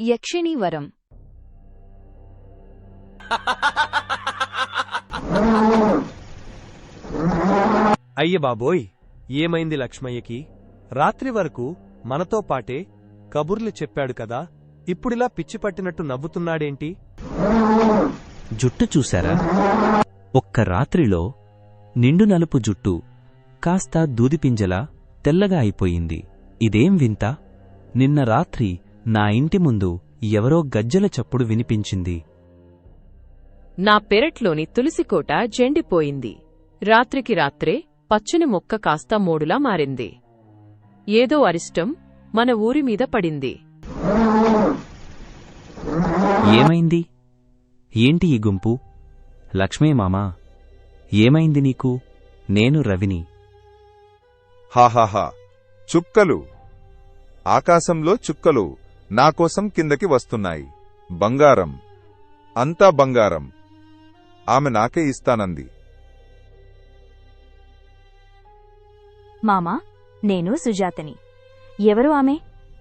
యక్షిణీ వరం అయ్య బాబోయ్ ఏమైంది లక్ష్మయ్యకి? రాత్రి వరకు మనతో పాటే కబుర్లు చెప్పాడు కదా ఇప్పుడిలా పిచ్చి పట్టినట్టు నవ్వుతున్నాడేంటి? జుట్టు చూశారా? ఒక్క రాత్రిలో నిండు నలుపు జుట్టు కాస్త దూదిపింజలా తెల్లగా అయిపోయింది. ఇదేం వింత? నిన్న రాత్రి నా ఇంటి ముందు ఎవరో గజ్జల చప్పుడు వినిపించింది. నా పెరట్లోని తులసికోట జెండిపోయింది. రాత్రికి రాత్రే పచ్చని మొక్క కాస్త మోడులా మారింది. ఏదో అరిష్టం మన ఊరి మీద పడింది. ఏమైంది? ఏంటి ఈ గుంపు? లక్ష్మీ మామా ఏమైంది నీకు? నేను రవిని. హాహాహా చుక్కలు. ఆకాశంలో చుక్కలు. నాకోసం కిందకి వస్తున్నాయి. బంగారం. అంతా బంగారం. ఆమె నాకే ఇస్తానంది. మామా నేను సుజాతని. ఎవరు ఆమె?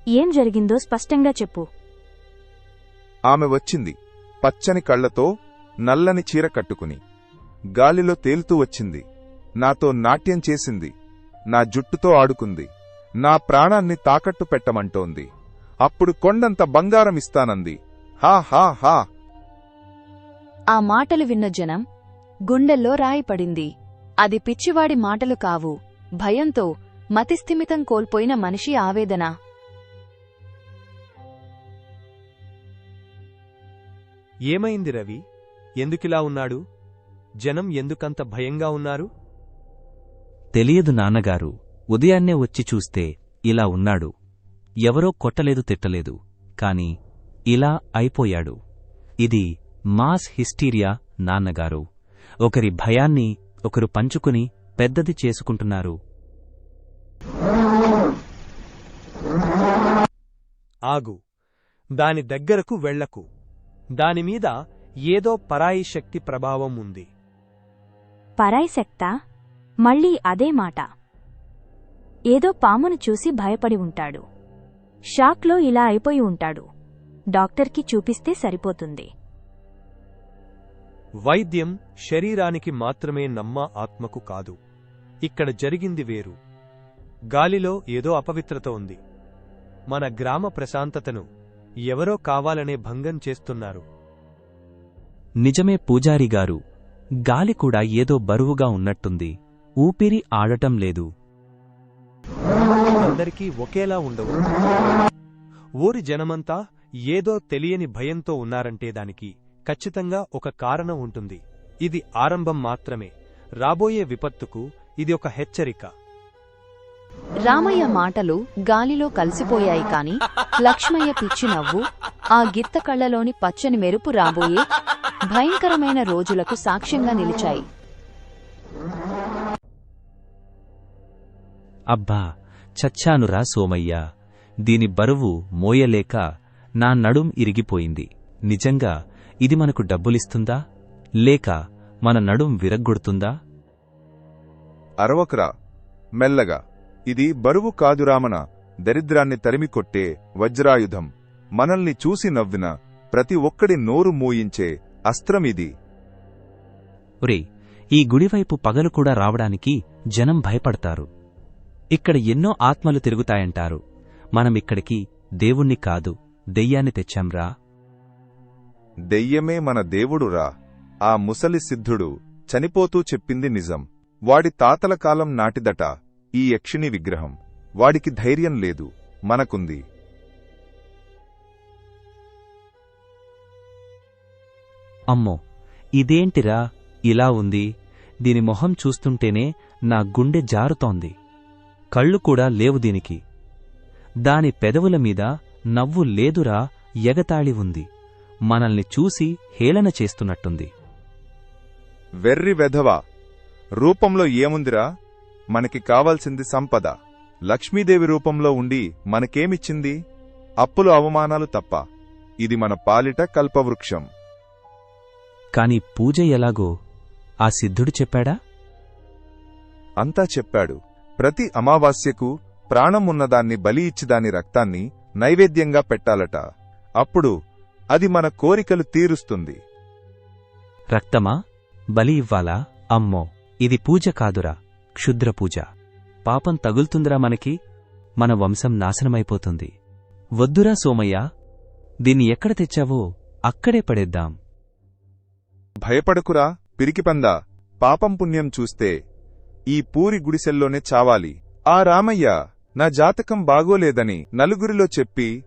ఏం జరిగిందో స్పష్టంగా చెప్పు. ఆమె వచ్చింది. పచ్చని కళ్ళతో నల్లని చీర కట్టుకుని. గాలిలో తేలుతూ వచ్చింది. నాతో నాట్యం చేసింది. నా జుట్టుతో ఆడుకుంది. నా ప్రాణాన్ని తాకట్టు పెట్టమంటోంది. అప్పుడు కొండంత బంగారం ఇస్తానంది. హా హా హా. ఆ మాటలు విన్న జనం గుండెల్లో రాయి పడింది. అది పిచ్చివాడి మాటలు కావు. భయంతో మతిస్థిమితం కోల్పోయిన మనిషి ఆవేదన. ఏమైంది రవి? ఎందుకిలా ఉన్నాడు? జనం ఎందుకంత భయంగా ఉన్నారు? తెలియదు నాన్నగారు. ఉదయాన్నే వచ్చి చూస్తే ఇలా ఉన్నాడు. ఎవరో కొట్టలేదు తిట్టలేదు. కాని ఇలా అయిపోయాడు. ఇది మాస్ హిస్టీరియా నాన్నగారు. ఒకరి భయాన్ని ఒకరు పంచుకుని పెద్దది చేసుకుంటున్నారు. ఆగు. దాని దగ్గరకు వెళ్ళకు దానిమీద ఏదో పరాయి శక్తి ప్రభావం ఉంది. పరాయి శక్తా? మళ్ళీ అదే మాట. ఏదో పామును చూసి భయపడి ఉంటాడు. షాక్లో ఇలా అయిపోయి ఉంటాడు. డాక్టర్కి చూపిస్తే సరిపోతుంది. వైద్యం శరీరానికి మాత్రమే నమ్మ ఆత్మకు కాదు. ఇక్కడ జరిగింది వేరు. గాలిలో ఏదో అపవిత్రత ఉంది. మన గ్రామ ప్రశాంతతను ఎవరో కావాలనే భంగం చేస్తున్నారు. నిజమే పూజారిగారు గాలి కూడా ఏదో బరువుగా ఉన్నట్టుంది. ఊపిరి ఆడటం లేదు. అందరికీ ఒకేలా ఉండవు. ఊరి జనమంతా ఏదో తెలియని భయంతో ఉన్నారంటే దానికి ఖచ్చితంగా ఒక కారణం ఉంటుంది. ఇది ఆరంభం మాత్రమే. రాబోయే విపత్తుకు ఇది ఒక హెచ్చరిక. రామయ్య మాటలు గాలిలో కలిసిపోయాయి కాని లక్ష్మయ్య పిచ్చి నవ్వు ఆ గిత్త కళ్ళలోని పచ్చని మెరుపు రాబోయే భయంకరమైన రోజులకు సాక్ష్యంగా నిలిచాయి. అబ్బా చచ్చానురా సోమయ్య. దీని బరువు మోయలేక నా నడుం ఇరిగిపోయింది. నిజంగా ఇది మనకు డబ్బులిస్తుందా? లేక మన నడుం విరగ్గొడుతుందా? అరవకురా మెల్లగా. ఇది బరువు కాదు రామన. దరిద్రాన్ని తరిమికొట్టే వజ్రాయుధం. మనల్ని చూసి నవ్విన ప్రతి ఒక్కడి నోరు మూయించే అస్త్రమిది ఒరే ఈ గుడివైపు పగలు కూడా రావడానికి జనం భయపడతారు. ఇక్కడ ఎన్నో ఆత్మలు తిరుగుతాయంటారు. మనమిక్కడికి దేవుణ్ణి కాదు దెయ్యాన్ని తెచ్చాంరా దెయ్యమే మన దేవుడురా ఆ ముసలి సిద్ధుడు చనిపోతూ చెప్పింది నిజం. వాడి తాతల కాలం నాటిదట ఈ యక్షిణి విగ్రహం. వాడికి ధైర్యం లేదు మనకుంది. అమ్మో ఇదేంటిరా? ఇలా ఉంది. దీని మొహం చూస్తుంటేనే నా గుండె జారుతోంది. కళ్ళు కూడా లేవు దీనికి. దాని పెదవుల మీద నవ్వు లేదురా ఎగతాళి ఉంది. మనల్ని చూసి హేళన చేస్తున్నట్టుంది. వెర్రి వెధవా రూపంలో ఏముందిరా? మనకి కావాల్సింది సంపద. లక్ష్మీదేవి రూపంలో ఉండి మనకేమిచ్చింది? అప్పులు అవమానాలు తప్ప. ఇది మన పాలిట కల్పవృక్షం. కాని పూజ ఎలాగో ఆ సిద్ధుడు చెప్పాడా? అంతా చెప్పాడు. ప్రతి అమావాస్యకు ప్రాణం ఉన్నదాన్ని బలి ఇచ్చి దాని రక్తాన్ని నైవేద్యంగా పెట్టాలట. అప్పుడు అది మన కోరికలు తీరుస్తుంది. రక్తమా? బలి ఇవ్వాలా? అమ్మో! ఇది పూజ కాదురా. క్షుద్ర పూజ. పాపం తగులుతుందిరా మనకి. మన వంశం నాశనమైపోతుంది. వద్దురా సోమయ్య. దీన్ని ఎక్కడ తెచ్చావో అక్కడే పడేద్దాం. భయపడకురా పిరికిపందా. పాపం పుణ్యం చూస్తే ఈ పూరి గుడిసెల్లోనే చావాలి. ఆ రామయ్య నా జాతకం బాగోలేదని నలుగురిలో చెప్పి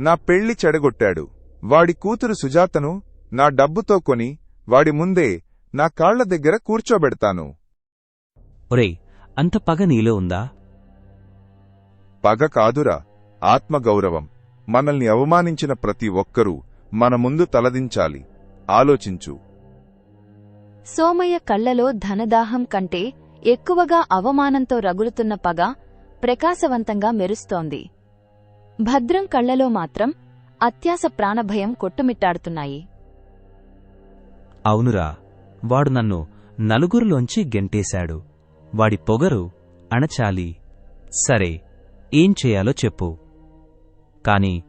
నా పెళ్ళి చెడగొట్టాడు. వాడి కూతురు సుజాతను నా డబ్బుతో కొని వాడి ముందే నా కాళ్ళ దగ్గర కూర్చోబెడతాను. ఒరేయ్ అంత పగ నీలో ఉందా? పగ కాదురా ఆత్మగౌరవం. మనల్ని అవమానించిన ప్రతి ఒక్కరూ మన ముందు తలదించాలి. ఆలోచించు. సోమయ్య కళ్ళలో ధనదాహం కంటే ఎక్కువగా అవమానంతో రగులుతున్న పగ ప్రకాశవంతంగా మెరుస్తోంది. భద్రం కళ్ళలో మాత్రం అత్యాస ప్రాణభయం కొట్టుమిట్టాడుతున్నాయి. అవునురా వాడు నన్ను నలుగురిలోంచి గెంటేశాడు. వాడి పొగరు అణచాలి. సరే ఏం చేయాలో చెప్పు. కాని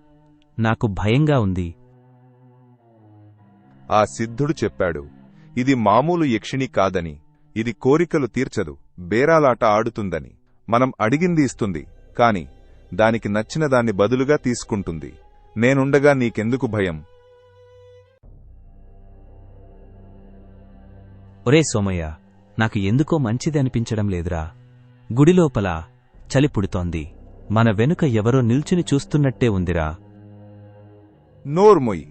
నాకు భయంగా ఉంది. ఆ సిద్ధుడు చెప్పాడు ఇది మామూలు యక్షిణి కాదని. ఇది కోరికలు తీర్చదు బేరాలాట ఆడుతుందని. మనం అడిగింది ఇస్తుంది కాని దానికి నచ్చిన దాన్ని బదులుగా తీసుకుంటుంది. నేనుండగా నీకెందుకు భయం? ఒరే సోమయ్య నాకు ఎందుకో మంచిది అనిపించడం లేదురా. గుడిలోపల చలి పుడుతోంది. మన వెనుక ఎవరో నిల్చుని చూస్తున్నట్టే ఉందిరా. నోర్మొయ్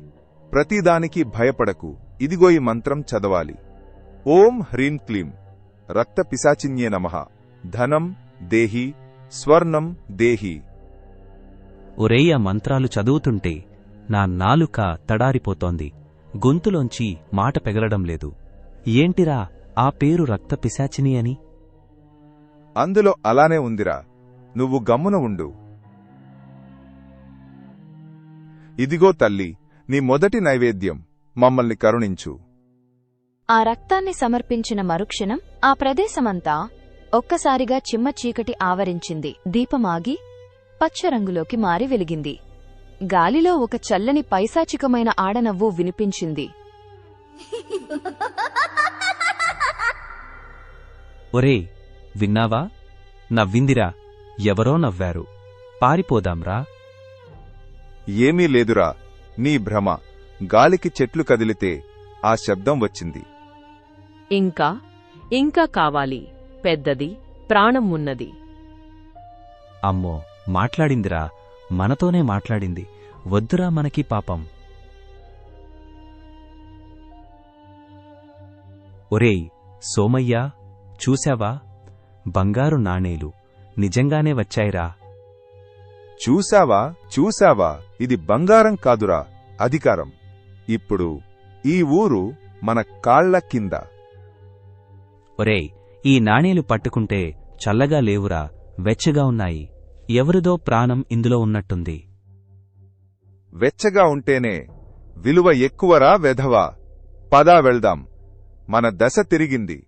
ప్రతిదానికి భయపడకు. ఇదిగో ఈ మంత్రం చదవాలి. ఓం హ్రీం క్లీం. రక్త పిశాచిన్యే నమః. ధనం దేహి స్వర్ణం దేహి. ఒరేయ్ మంత్రాలు చదువుతుంటే నా నాలుక తడారిపోతోంది. గొంతులోంచి మాట పెగలడం లేదు. ఏంటిరా ఆ పేరు రక్త పిశాచిని అని? అందులో అలానే ఉందిరా. నువ్వు గమ్మున ఉండు. ఇదిగో తల్లి నీ మొదటి నైవేద్యం. మమ్మల్ని కరుణించు. ఆ రక్తాన్ని సమర్పించిన మరుక్షణం ఆ ప్రదేశమంతా ఒక్కసారిగా చిమ్మ చీకటి ఆవరించింది. దీపమాగి పచ్చరంగులోకి మారి వెలిగింది. గాలిలో ఒక చల్లని పైశాచికమైన ఆడనవ్వు వినిపించింది. ఒరేయ్ విన్నావా? నవ్విందిరా. ఎవరో నవ్వారు. పారిపోదాంరా. ఏమీ లేదురా. నీ భ్రమ. గాలికి చెట్లు కదిలితే ఆ శబ్దం వచ్చింది. ఇంకా ఇంకా కావాలి పెద్దది ప్రాణం ఉన్నది అమ్మో మాట్లాడిందిరా మనతోనే మాట్లాడింది వద్దురా మనకి పాపం. ఒరేయ్ సోమయ్యా చూశావా? బంగారు నాణేలు నిజంగానే వచ్చాయిరా. చూశావా చూశావా ఇది బంగారం కాదురా అధికారం. ఇప్పుడు ఈ ఊరు మన కాళ్ళ కింద. ఒరేయ్ ఈ నాణేలు పట్టుకుంటే చల్లగా లేవురా వెచ్చగా ఉన్నాయి. ఎవరిదో ప్రాణం ఇందులో ఉన్నట్టుంది. వెచ్చగా ఉంటేనే విలువ ఎక్కువరా వెధవా? పదా వెళ్దాం. మన దశ తిరిగింది.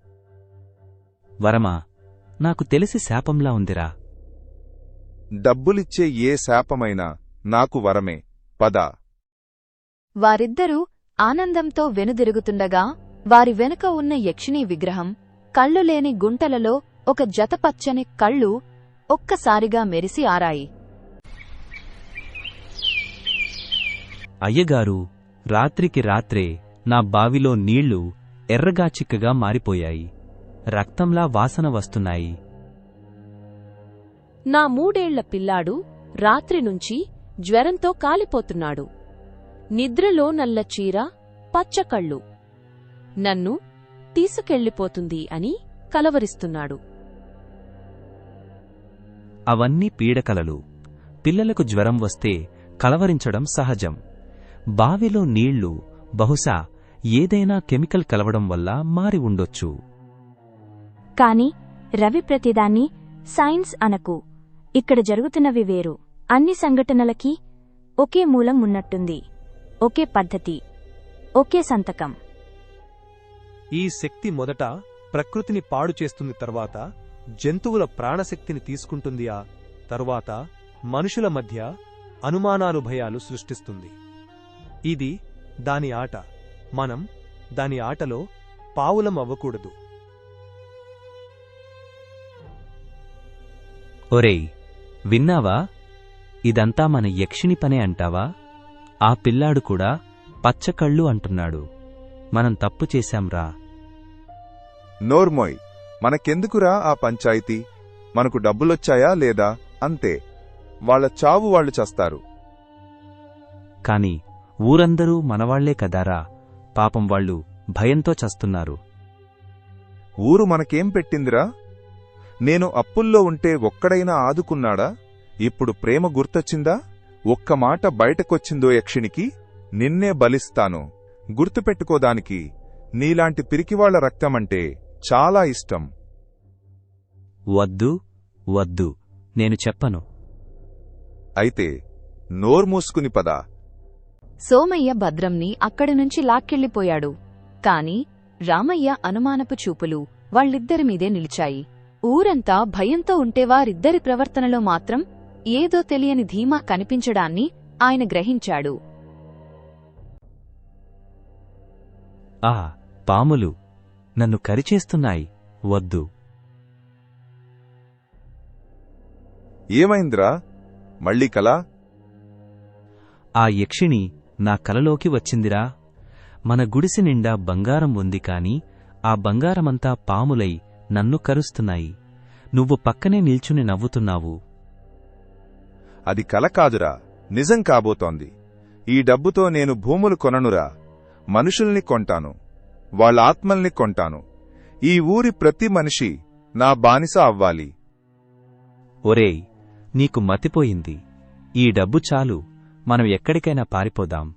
వరమా నాకు తెలిసి శాపంలా ఉందిరా. డబ్బులిచ్చే ఏ శాపమైనా నాకు వరమే. పద. వారిద్దరూ ఆనందంతో వెనుదిరుగుతుండగా వారి వెనుక ఉన్న యక్షిణీ విగ్రహం కళ్ళు లేని గుంటలలో ఒక జతపచ్చని కళ్ళు ఒక్కసారిగా మెరిసి ఆరాయి. అయ్యగారు రాత్రికి రాత్రే నా బావిలో నీళ్ళు ఎర్రగా చిక్కగా మారిపోయాయి. రక్తంలా వాసన వస్తున్నాయి. నా మూడేళ్ళ పిల్లాడు రాత్రి నుంచి జ్వరంతో కాలిపోతున్నాడు. నిద్రలో నల్ల చీర పచ్చకళ్ళు నన్ను తీసుకెళ్ళిపోతుంది అని కలవరిస్తున్నాడు. అవన్నీ పీడకలలు. పిల్లలకు జ్వరం వస్తే కలవరించడం సహజం. బావిలో నీళ్ళు బహుశా ఏదైనా కెమికల్ కలవడం వల్ల మారి ఉండొచ్చు. కాని రవి ప్రతిదాన్ని సైన్స్ అనకు. ఇక్కడ జరుగుతున్నవి వేరు. అన్ని సంఘటనలకి ఒకే మూలం ఉన్నట్టుంది. ఒకే పద్ధతి. ఒకే సంతకం. ఈ శక్తి మొదట ప్రకృతిని పాడు చేస్తుంది తర్వాత జంతువుల ప్రాణశక్తిని తీసుకుంటుంది. ఆ తరువాత మనుషుల మధ్య అనుమానాలు భయాలు సృష్టిస్తుంది. ఇది దాని ఆట. మనం దాని ఆటలో పావులం అవ్వకూడదు. ఒరేయ్ విన్నావా? ఇదంతా మన యక్షిణి పనే అంటావా? ఆ పిల్లాడు కూడా పచ్చకళ్ళు అంటున్నాడు. మనం తప్పు చేశాంరా. నోర్మోయ్ మనకెందుకురా ఆ పంచాయితీ? మనకు డబ్బులొచ్చాయా లేదా? అంతే. వాళ్ళ చావు వాళ్ళు చస్తారు. కాని ఊరందరూ మనవాళ్ళే కదారా? పాపం వాళ్ళు భయంతో చస్తున్నారు. ఊరు మనకేం పెట్టిందిరా? నేను అప్పుల్లో ఉంటే ఒక్కడైనా ఆదుకున్నాడా? ఇప్పుడు ప్రేమ గుర్తొచ్చిందా? ఒక్క మాట బయటకొచ్చిందో యక్షినికి? నిన్నే బలిస్తాను. గుర్తుపెట్టుకోదానికి నీలాంటి పిరికివాళ్ళ రక్తమంటే చాలా ఇష్టం. వద్దు వద్దు నేను చెప్పను. అయితే నోర్మూసుకుని పద. సోమయ్య భద్రంని అక్కడి నుంచి లాక్కెళ్ళిపోయాడు. కాని రామయ్య అనుమానపు చూపులు వాళ్ళిద్దరి మీదే నిలిచాయి. ఊరంతా భయంతో ఉంటే వారిద్దరి ప్రవర్తనలో మాత్రం ఏదో తెలియని ధీమా కనిపించడాన్ని ఆయన గ్రహించాడు. ఆ పాములు. నన్ను కరిచేస్తున్నాయి. వద్దు. ఏమైందిరా? మళ్ళీ కలా? ఆ యక్షిణి నా కలలోకి వచ్చిందిరా. మన గుడిసె నిండా బంగారం ఉంది కాని ఆ బంగారమంతా పాములై నన్ను కరుస్తున్నాయి. నువ్వు పక్కనే నిల్చుని నవ్వుతున్నావు. అది కల కాదురా. నిజం కాబోతోంది. ఈ డబ్బుతో నేను భూములు కొననురా. మనుషుల్ని కొంటాను. వాళ్ళ ఆత్మల్ని కొంటాను. ఈ ఊరి ప్రతి మనిషి నా బానిస అవ్వాలి. ఒరేయ్ నీకు మతిపోయింది. ఈ డబ్బు చాలు మనం ఎక్కడికైనా పారిపోదాం.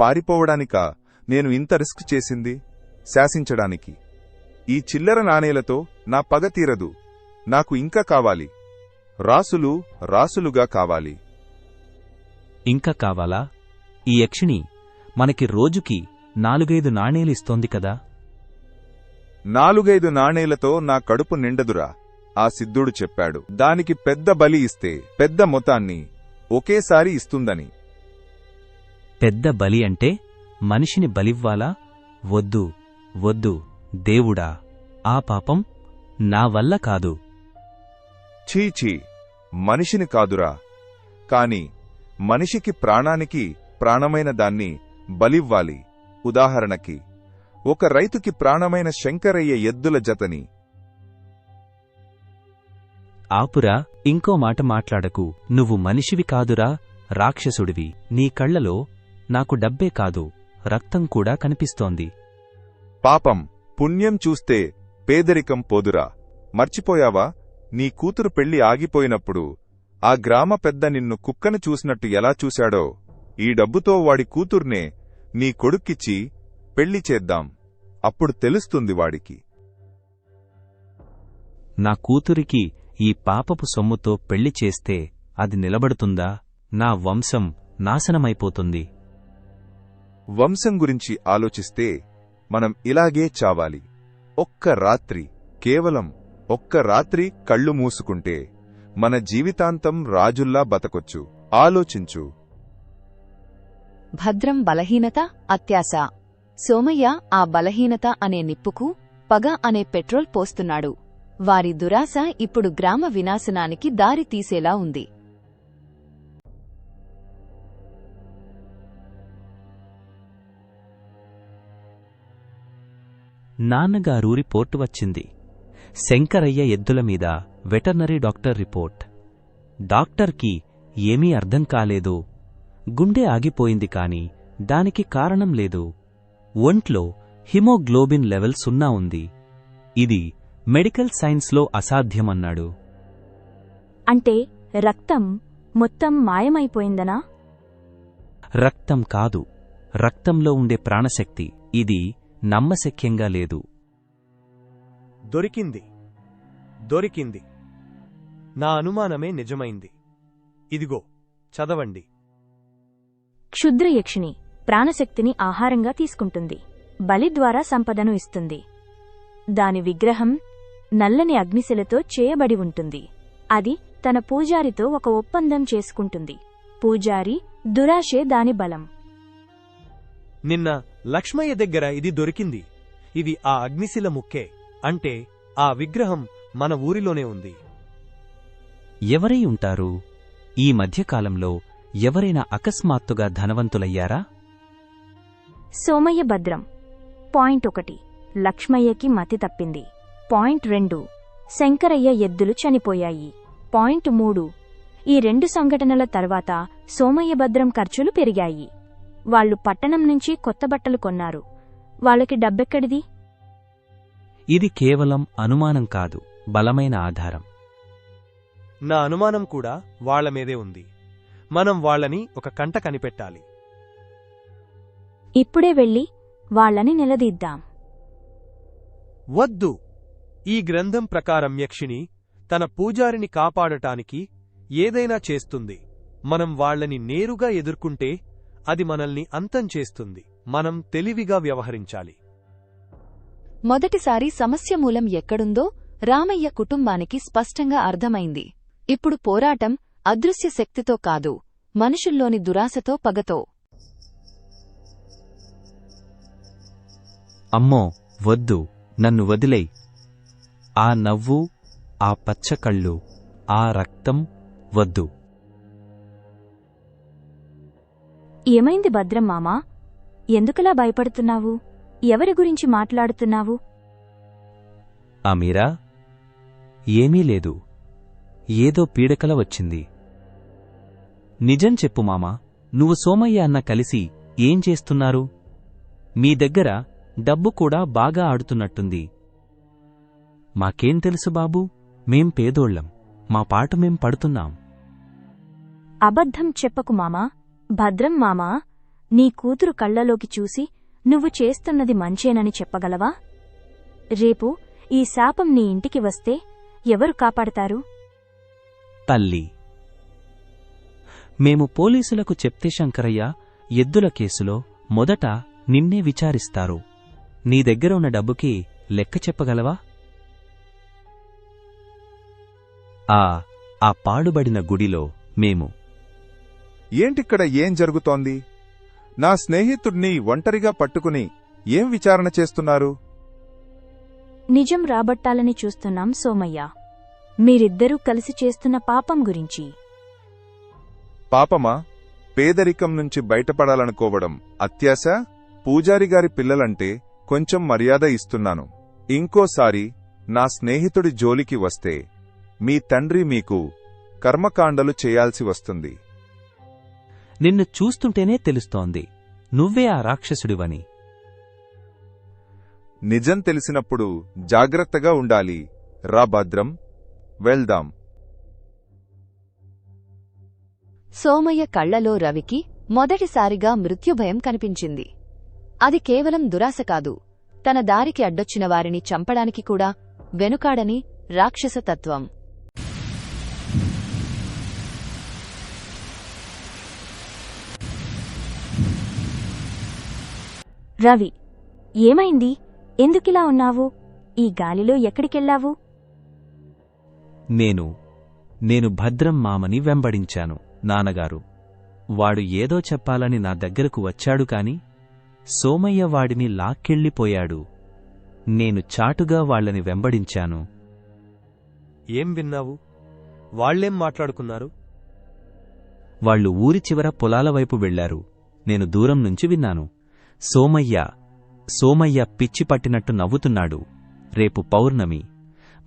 పారిపోవడానికా నేను ఇంత రిస్క్ చేసింది? శాసించడానికి. ఈ చిల్లర నాణేలతో నా పగ తీరదు. నాకు ఇంకా కావాలి. రాసులు రాసులుగా కావాలి. ఇంకా కావాలా? ఈ యక్షిణి మనకి రోజుకి నాలుగైదు నాణేలిస్తోంది కదా? నాలుగైదు నాణేలతో నా కడుపు నిండదురా ఆ సిద్ధుడు చెప్పాడు. దానికి పెద్ద బలి ఇస్తే పెద్ద మొత్తాన్ని ఒకేసారి ఇస్తుందని. పెద్ద బలి అంటే మనిషిని బలివ్వాలా? వద్దు వద్దు దేవుడా ఆ పాపం నా వల్ల కాదు. ఛీ మనిషిని కాదురా. కాని మనిషికి ప్రాణానికి ప్రాణమైన దాన్ని బలివ్వాలి. ఉదాహరణకి ఒక రైతుకి ప్రాణమైన శంకరయ్య ఎద్దుల జతని. ఆపురా ఇంకో మాట మాట్లాడకు నువ్వు మనిషివి కాదురా రాక్షసుడివి నీ కళ్ళలో నాకు డబ్బే కాదు రక్తం కూడా కనిపిస్తోంది. పాపం పుణ్యం చూస్తే పేదరికం పోదురా. మర్చిపోయావా? నీ కూతురు పెళ్ళి ఆగిపోయినప్పుడు ఆ గ్రామ పెద్ద నిన్ను కుక్కను చూసినట్టు ఎలా చూశాడో? ఈ డబ్బుతో వాడి కూతుర్నే నీ కొడుక్కిచ్చి పెళ్ళి చేద్దాం. అప్పుడు తెలుస్తుంది వాడికి. నా కూతురికి ఈ పాపపు సొమ్ముతో పెళ్ళి చేస్తే అది నిలబడుతుందా? నా వంశం నాశనమైపోతుంది. వంశం గురించి ఆలోచిస్తే మనం ఇలాగే చావాలి. ఒక్క రాత్రి కేవలం ఒక్క రాత్రి కళ్ళు మూసుకుంటే మన జీవితాంతం రాజుల్లా బతకొచ్చు. ఆలోచించు. భద్రం బలహీనత అత్యాశ. సోమయ్య ఆ బలహీనత అనే నిప్పుకు పగ అనే పెట్రోల్ పోస్తున్నాడు. వారి దురాశ ఇప్పుడు గ్రామ వినాశనానికి దారి తీసేలా ఉంది. నాన్నగారు రిపోర్టు వచ్చింది. శంకరయ్య ఎద్దుల మీద వెటర్నరీ డాక్టర్ రిపోర్ట్. డాక్టర్కి ఏమీ అర్థం కాలేదు. గుండె ఆగిపోయింది కాని దానికి కారణం లేదు. ఒంట్లో హిమోగ్లోబిన్ లెవెల్ సున్నా ఉంది. ఇది మెడికల్ సైన్స్లో అసాధ్యమన్నాడు. అంటే రక్తం మొత్తం మాయమైపోయిందనా? రక్తం కాదు. రక్తంలో ఉండే ప్రాణశక్తి ఇది నమ్మశక్యంగా లేదు. దొరికింది. దొరికింది. నా అనుమానమే నిజమైంది. ఇదిగో చదవండి. క్షుద్రయక్షిణి ప్రాణశక్తిని ఆహారంగా తీసుకుంటుంది. బలి ద్వారా సంపదను ఇస్తుంది. దాని విగ్రహం నల్లని అగ్నిశిలతో చేయబడి ఉంటుంది. అది తన పూజారితో ఒక ఒప్పందం చేసుకుంటుంది. పూజారి దురాశే దాని బలం. నిన్న లక్ష్మయ్య దగ్గర ఇది దొరికింది. ఇది ఆ అగ్నిశిల ముక్కే. అంటే ఆ విగ్రహం మన ఊరిలోనే ఉంది. ఎవరై ఉంటారు? ఈ మధ్యకాలంలో ఎవరైనా అకస్మాత్తుగా ధనవంతులయ్యారా? సోమయ్య భద్రం. పాయింట్ ఒకటి. లక్ష్మయ్యకి మతి తప్పింది. పాయింట్ రెండు. శంకరయ్య ఎద్దులు చనిపోయాయి. పాయింట్ మూడు. ఈ రెండు సంఘటనల తర్వాత సోమయ్య భద్రం ఖర్చులు పెరిగాయి. వాళ్ళు పట్టణం నుంచి కొత్త బట్టలు కొన్నారు. వాళ్ళకి డబ్బెక్కడిది? ఇది కేవలం అనుమానం కాదు బలమైన ఆధారం. నా అనుమానం కూడా వాళ్ళ మీదే ఉంది. మనం వాళ్ళని ఒక కంట కనిపెట్టాలి. ఇప్పుడే వెళ్ళి వాళ్ళని నిలదీద్దాం. వద్దు. ఈ గ్రంథం ప్రకారం యక్షిణి తన పూజారిని కాపాడటానికి ఏదైనా చేస్తుంది. మనం వాళ్ళని నేరుగా ఎదుర్కొంటే అది మనల్ని అంతం చేస్తుంది. మనం తెలివిగా వ్యవహరించాలి. మొదటిసారి సమస్య మూలం ఎక్కడుందో రామయ్య కుటుంబానికి స్పష్టంగా అర్థమైంది. ఇప్పుడు పోరాటం అదృశ్య శక్తితో కాదు మనుషుల్లోని దురాశతో పగతో. అమ్మో వద్దు నన్ను వదిలేయ్. ఆ నవ్వు ఆ పచ్చకళ్ళు ఆ రక్తం వద్దు. ఏమైంది భద్రం మామా? ఎందుకలా భయపడుతున్నావు? ఎవరి గురించి మాట్లాడుతున్నావు? అమీరా ఏమీ లేదు. ఏదో పీడకల వచ్చింది. నిజం చెప్పు మామా నువ్వు సోమయ్య అన్న కలిసి ఏం చేస్తున్నారు? మీ దగ్గర డబ్బు కూడా బాగా ఆడుతున్నట్టుంది. మాకేం తెలుసు బాబూ మేం పేదోళ్ళం మా పాట మేం పడుతున్నాం. అబద్ధం చెప్పకు మామా భద్రం మామా నీ కూతురు కళ్ళలోకి చూసి నువ్వు చేస్తున్నది మంచేనని చెప్పగలవా? రేపు ఈ శాపం నీ ఇంటికి వస్తే ఎవరు కాపాడతారు? తల్లి. మేము పోలీసులకు చెప్తే శంకరయ్య ఎద్దుల కేసులో మొదట నిన్నే విచారిస్తారు. నీ దగ్గర ఉన్న డబ్బుకి లెక్క చెప్పగలవా? ఆ ఆ పాడుబడిన గుడిలో మేము. ఏంటిక్కడ ఏం జరుగుతోంది? నా స్నేహితుడిని ఒంటరిగా పట్టుకుని ఏం విచారణ చేస్తున్నారు? నిజం రాబట్టాలని చూస్తున్నాం సోమయ్య. మీరిద్దరూ కలిసి చేస్తున్న పాపం గురించి. పాపమా? పేదరికం నుంచి బయటపడాలనుకోవడం అత్యాశ? పూజారిగారి పిల్లలంటే కొంచెం మర్యాద ఇస్తున్నాను. ఇంకోసారి నా స్నేహితుడి జోలికి వస్తే మీ తండ్రి మీకు కర్మకాండలు చేయాల్సి వస్తుంది. నిన్ను చూస్తుంటేనే తెలుస్తోంది. నువ్వే ఆ రాక్షసుడివని. నిజం తెలిసినప్పుడు జాగ్రత్తగా ఉండాలి. రా భద్రం. వెళ్దాం. సోమయ్య కళ్ళలో రవికి మొదటిసారిగా మృత్యుభయం కనిపించింది. అది కేవలం దురాశ కాదు. తన దారికి అడ్డొచ్చిన వారిని చంపడానికి కూడా వెనుకాడని రాక్షస తత్వం. రవి ఏమైంది? ఎందుకిలా ఉన్నావు? ఈ గాలిలో ఎక్కడికెళ్ళావు? నేను నేను భద్రం మామని వెంబడించాను. నాన్నగారు వాడు ఏదో చెప్పాలని నా దగ్గరకు వచ్చాడు కాని సోమయ్య వాడిని లాక్కెళ్ళిపోయాడు. నేను చాటుగా వాళ్ళని వెంబడించాను. ఏం విన్నావు? వాళ్ళేం మాట్లాడుకున్నారు? వాళ్ళు ఊరి చివర పొలాల వైపు వెళ్ళారు నేను దూరం నుంచి విన్నాను. సోమయ్య సోమయ్య పిచ్చి పట్టినట్టు నవ్వుతున్నాడు. రేపు పౌర్ణమి.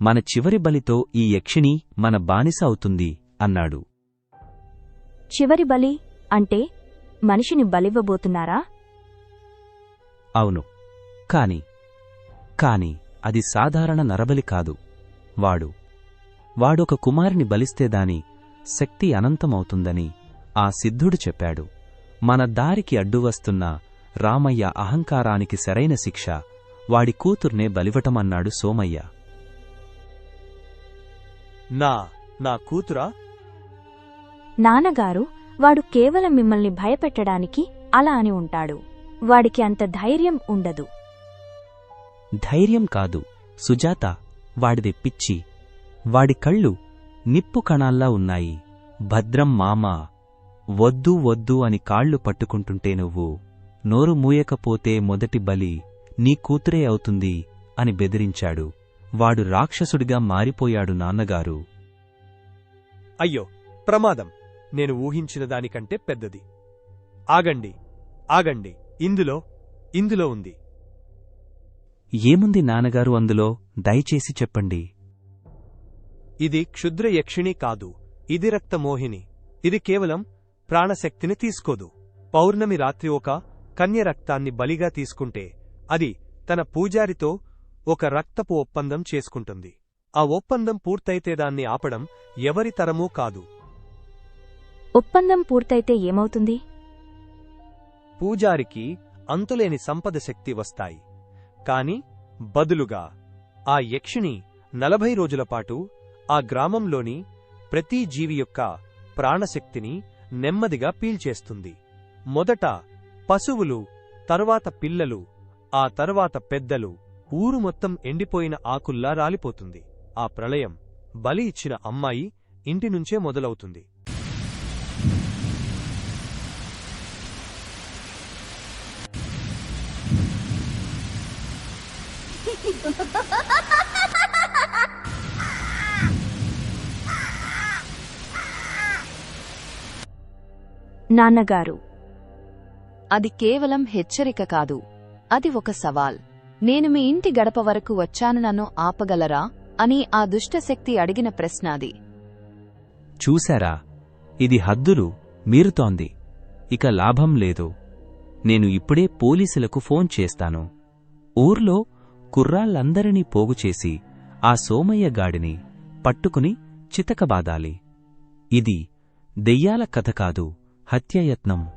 మన చివరి బలితో ఈ యక్షిణి మన బానిస అవుతుంది అన్నాడు. చివరి బలి అంటే మనిషిని బలివ్వబోతున్నారా? అవును. కాని కాని అది సాధారణ నరబలి కాదు. వాడు వాడొక కుమారుని బలిస్తే దాని శక్తి అనంతమవుతుందని ఆ సిద్ధుడు చెప్పాడు. మన దారికి అడ్డు వస్తున్న రామయ్య అహంకారానికి సరైన శిక్ష వాడి కూతుర్నే బలివటమన్నాడు సోమయ్య. నా నా కూతురా? నాన్నగారు వాడు కేవలం మిమ్మల్ని భయపెట్టడానికి అలా అని ఉంటాడు. వాడికి అంత ధైర్యం ఉండదు. ధైర్యం కాదు. సుజాత వాడిది పిచ్చి. వాడి కళ్ళు నిప్పు కణాల్లా ఉన్నాయి. భద్రం మామా వద్దు వద్దు అని కాళ్ళు పట్టుకుంటుంటే నువ్వు నోరు మూయకపోతే మొదటి బలి నీ కూతురే అవుతుంది అని బెదిరించాడు. వాడు రాక్షసుడిగా మారిపోయాడు నాన్నగారు. అయ్యో ప్రమాదం. నేను ఊహించిన దానికంటే పెద్దది. ఆగండి ఆగండి. ఇందులో ఇందులో ఉంది. ఏముంది నాన్నగారు అందులో? దయచేసి చెప్పండి. ఇది క్షుద్ర యక్షిణి కాదు. ఇది రక్తమోహిని. ఇది కేవలం ప్రాణశక్తిని తీసుకోదు. పౌర్ణమి రాత్రి ఒక కన్య రక్తాన్ని బలిగా తీసుకుంటే అది తన పూజారితో ఒక రక్తపు ఒప్పందం చేసుకుంటుంది. ఆ ఒప్పందం పూర్తయితే దాన్ని ఆపడం ఎవరి తరమూ కాదు. ఒప్పందం పూర్తయితే ఏమవుతుంది? పూజారికి అంతులేని సంపద శక్తి వస్తాయి. కాని బదులుగా ఆ యక్షిణి నలభై రోజులపాటు ఆ గ్రామంలోని ప్రతి జీవి యొక్క ప్రాణశక్తిని నెమ్మదిగా పీల్చేస్తుంది. మొదట పశువులు తరువాత పిల్లలు ఆ తరువాత పెద్దలు ఊరు మొత్తం ఎండిపోయిన ఆకుల్లా రాలిపోతుంది. ఆ ప్రళయం బలి ఇచ్చిన అమ్మాయి ఇంటి నుంచే మొదలవుతుంది. నాన్నగారు అది కేవలం హెచ్చరిక కాదు అది ఒక సవాల్. నేను మీ ఇంటి గడప వరకు వచ్చాను నన్ను ఆపగలరా? అని ఆ దుష్టశక్తి అడిగిన ప్రశ్న అది. చూశారా ఇది హద్దులు మీరుతోంది. ఇక లాభం లేదు. నేను ఇప్పుడే పోలీసులకు ఫోన్ చేస్తాను. ఊర్లో కుర్రాళ్ళందరినీ పోగుచేసి ఆ సోమయ్య గాడిని పట్టుకుని చితకబాదాలి. ఇది దెయ్యాల కథ కాదు హత్యయత్నం.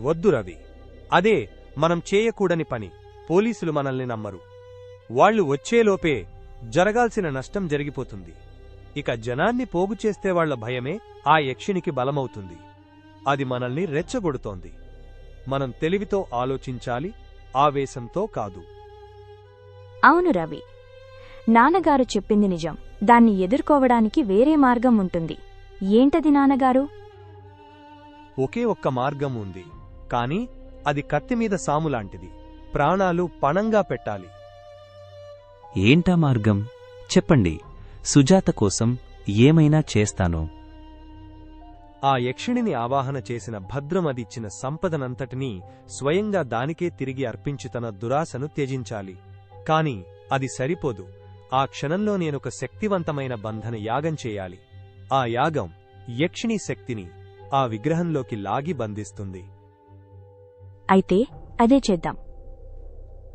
వద్దు రవి. అదే మనం చేయకూడని పని. పోలీసులు మనల్ని నమ్మరు. వాళ్ళు వచ్చేలోపే జరగాల్సిన నష్టం జరిగిపోతుంది. ఇక జనాన్ని పోగు చేస్తే వాళ్ళ భయమే ఆ యక్షినికి బలమవుతుంది. అది మనల్ని రెచ్చగొడుతోంది. మనం తెలివితో ఆలోచించాలి ఆవేశంతో కాదు. అవును రవి. నాన్నగారు చెప్పింది నిజం. దాన్ని ఎదుర్కోవడానికి వేరే మార్గం ఉంటుంది. ఏంటది నాన్నగారు? ఒకే ఒక్క మార్గం ఉంది. కాని అది కత్తిమీద సాములాంటిది ప్రాణాలు పణంగా పెట్టాలి. ఏంటా మార్గం? చెప్పండి. సుజాత కోసం ఏమైనా చేస్తాను. ఆ యక్షిణిని ఆవాహన చేసిన భద్రమదిచ్చిన సంపదనంతటినీ స్వయంగా దానికే తిరిగి అర్పించి తన దురాశను త్యజించాలి. కాని అది సరిపోదు. ఆ క్షణంలో నేనొక శక్తివంతమైన బంధన యాగం చేయాలి. ఆ యాగం యక్షిణి శక్తిని ఆ విగ్రహంలోకి లాగి బంధిస్తుంది. అయితే అదే చేద్దాం.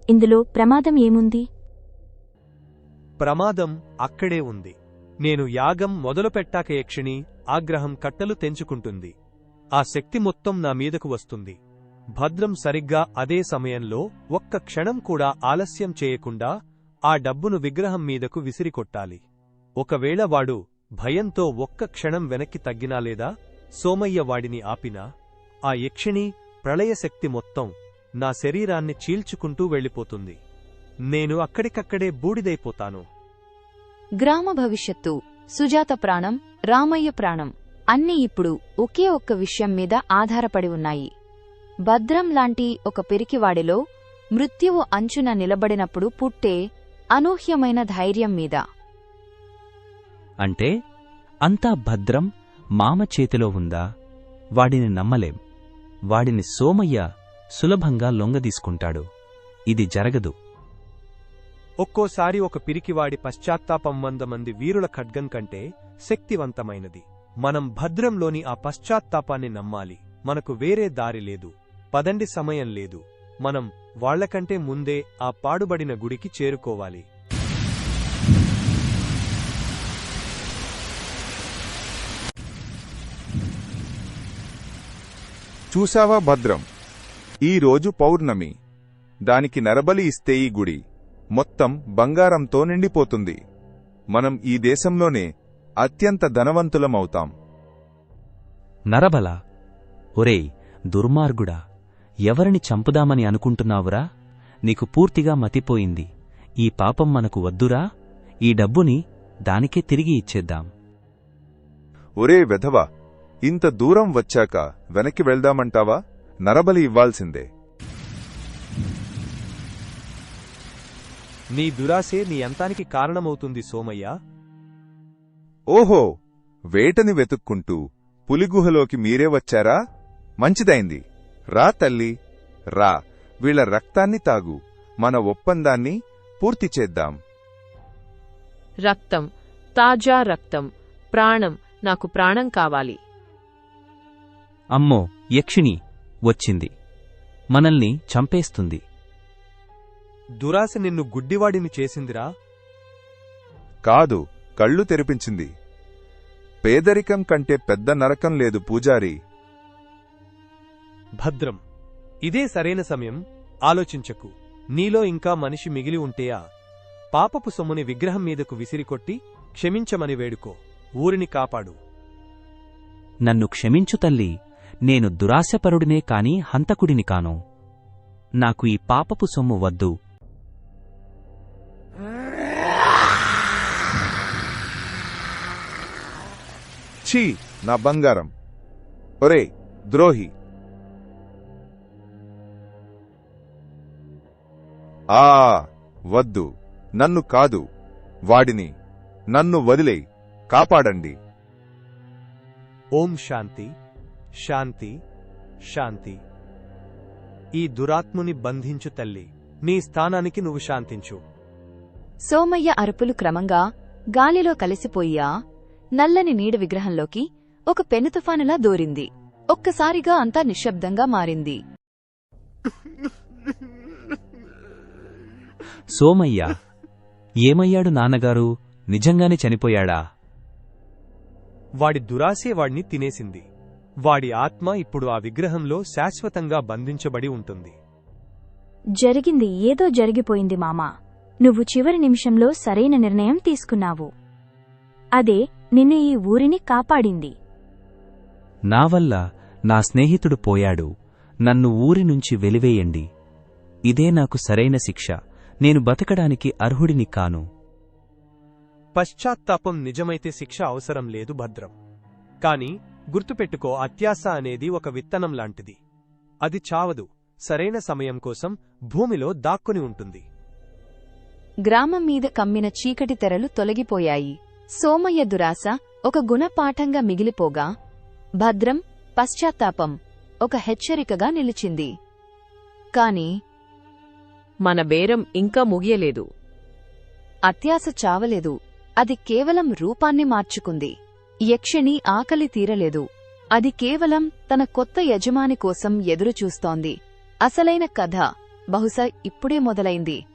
ఇందులో ప్రమాదం ఏముంది? ప్రమాదం అక్కడే ఉంది. నేను యాగం మొదలుపెట్టాక యక్షిణి ఆగ్రహం కట్టలు తెంచుకుంటుంది. ఆ శక్తి మొత్తం నా మీదకు వస్తుంది. భద్రం సరిగ్గా అదే సమయంలో ఒక్క క్షణం కూడా ఆలస్యం చేయకుండా ఆ డబ్బును విగ్రహం మీదకు విసిరికొట్టాలి. ఒకవేళ వాడు భయంతో ఒక్క క్షణం వెనక్కి తగ్గినా లేదా సోమయ్య వాడిని ఆపినా ఆ యక్షిణి ప్రళయశక్తి మొత్తం నా శరీరాన్ని చీల్చుకుంటూ వెళ్ళిపోతుంది. నేను అక్కడికక్కడే బూడిదైపోతాను. గ్రామ భవిష్యత్తు సుజాత ప్రాణం రామయ్య ప్రాణం అన్నీ ఇప్పుడు ఒకే ఒక్క విషయం మీద ఆధారపడి ఉన్నాయి. భద్రం లాంటి ఒక పిరికివాడిలో మృత్యువు అంచున నిలబడినప్పుడు పుట్టే అనూహ్యమైన ధైర్యం మీద. అంటే అంతా భద్రం మామ చేతిలో ఉందా? వాడిని నమ్మలేం. వాడిని సోమయ్య సులభంగా లొంగదీసుకుంటాడు. ఇది జరగదు. ఒక్కోసారి ఒక పిరికివాడి పశ్చాత్తాపం వంద మంది వీరుల ఖడ్గం కంటే శక్తివంతమైనది. మనం భద్రంలోని ఆ పశ్చాత్తాపాన్ని నమ్మాలి. మనకు వేరే దారి లేదు. పదండి సమయం లేదు. మనం వాళ్ళకంటే ముందే ఆ పాడుబడిన గుడికి చేరుకోవాలి. చూశావా భద్రం? ఈ రోజు పౌర్ణమి. దానికి నరబలి ఇస్తే ఈ గుడి మొత్తం బంగారంతో నిండిపోతుంది. మనం ఈ దేశంలోనే అత్యంత ధనవంతులమవుతాం. నరబల ఒరేయ్ దుర్మార్గుడా ఎవరిని చంపుదామని అనుకుంటున్నావురా? నీకు పూర్తిగా మతిపోయింది. ఈ పాపం మనకు వద్దురా? ఈ డబ్బుని దానికే తిరిగి ఇచ్చేద్దాం. ఒరే వెధవ ఇంత దూరం వచ్చాక వెనక్కి వెళ్దామంటావా? నరబలి ఇవ్వాల్సిందే. నీ దురాశే నీ అంతానికి కారణమవుతుంది సోమయ్య. ఓహో వేటని వెతుక్కుంటూ పులిగుహలోకి మీరే వచ్చారా? మంచిదైంది. రా తల్లి రా వీళ్ళ రక్తాన్ని తాగు మన ఒప్పందాన్ని పూర్తి చేద్దాం. రక్తం తాజా రక్తం ప్రాణం నాకు ప్రాణం కావాలి. అమ్మో యక్షిణి వచ్చింది. మనల్ని చంపేస్తుంది. దురాశ నిన్ను గుడ్డివాడిని చేసిందిరా. కాదు కళ్ళు తెరిపించింది. పేదరికం కంటే పెద్ద నరకం లేదు పూజారి. భద్రం. ఇదే సరైన సమయం. ఆలోచించకు. నీలో ఇంకా మనిషి మిగిలి ఉంటేయా? పాపపు సొమ్ముని విగ్రహం మీదకు విసిరికొట్టి క్షమించమని వేడుకో. ఊరిని కాపాడు. నన్ను క్షమించు తల్లి. నేను దురాశపరుడినే కాని హంతకుడిని కాను. నాకు ఈ పాపపు సొమ్ము వద్దు. ఛీ నా బంగారం. ఒరే ద్రోహి. ఆ వద్దు. నన్ను కాదు. వాడిని. నన్ను వదిలేయ్. కాపాడండి. ఓం శాంతి. శాంతి శాంతి. ఈ దురాత్ముని బంధించు తల్లి నీ స్థానానికి నువ్వు శాంతించు. సోమయ్య అరుపులు క్రమంగా గాలిలో కలిసిపోయా నల్లని నీడ విగ్రహంలోకి ఒక పెను తుఫానులా దూరింది. ఒక్కసారిగా అంతా నిశ్శబ్దంగా మారింది. సోమయ్య ఏమయ్యాడు నాన్నగారు? నిజంగానే చనిపోయాడా? వాడి దురాశే వాడిని తినేసింది. వాడి ఆత్మ ఇప్పుడు ఆ విగ్రహంలో శాశ్వతంగా బంధించబడి ఉంటుంది. జరిగింది ఏదో జరిగిపోయింది మామా. నువ్వు చివరి నిమిషంలో సరైన నిర్ణయం తీసుకున్నావు. అదే నిన్ను ఈ ఊరిని కాపాడింది. నా వల్ల నా స్నేహితుడు పోయాడు. నన్ను ఊరి నుంచి వెలివేయండి. ఇదే నాకు సరైన శిక్ష. నేను బతకడానికి అర్హుడిని కాను. పశ్చాత్తాపం నిజమైతే శిక్ష అవసరం లేదు భద్రం. కాని గుర్తుపెట్టుకో అత్యాశ అనేది ఒక విత్తనం లాంటిది. అది చావదు. సరైన సమయం కోసం భూమిలో దాక్కుని ఉంటుంది. గ్రామం మీద కమ్మిన చీకటి తెరలు తొలగిపోయాయి. సోమయ్య దురాశ ఒక గుణపాఠంగా మిగిలిపోగా భద్రం పశ్చాత్తాపం ఒక హెచ్చరికగా నిలిచింది. కాని మన బేరం ఇంకా ముగియలేదు. అత్యాశ చావలేదు. అది కేవలం రూపాన్ని మార్చుకుంది. యక్షిణి ఆకలి తీరలేదు. అది కేవలం తన కొత్త యజమాని కోసం ఎదురుచూస్తోంది. అసలైన కథ బహుశా ఇప్పుడే మొదలైంది.